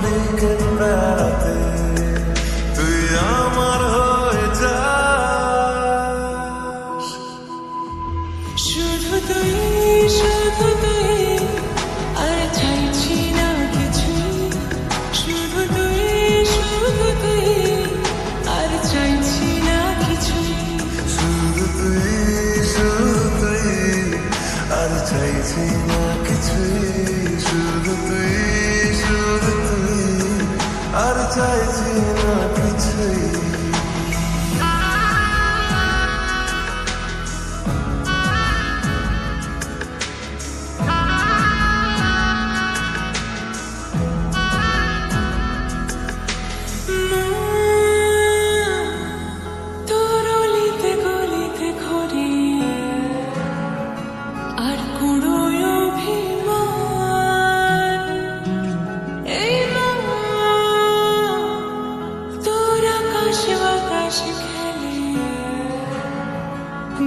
বিকেল বেড়াতে তুই আমার হয়ে যাস শুধু তুই শুধু তুই আর চাইছি না কিছু শুধু তুই শুধু তুই আর চাইছি না কিছু শুধু তুই শুধু তুই আর চাইছি না চাইছি না কিছুই।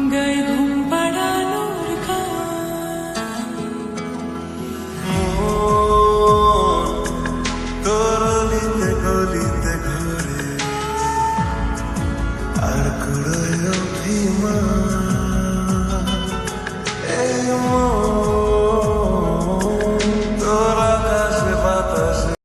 该痛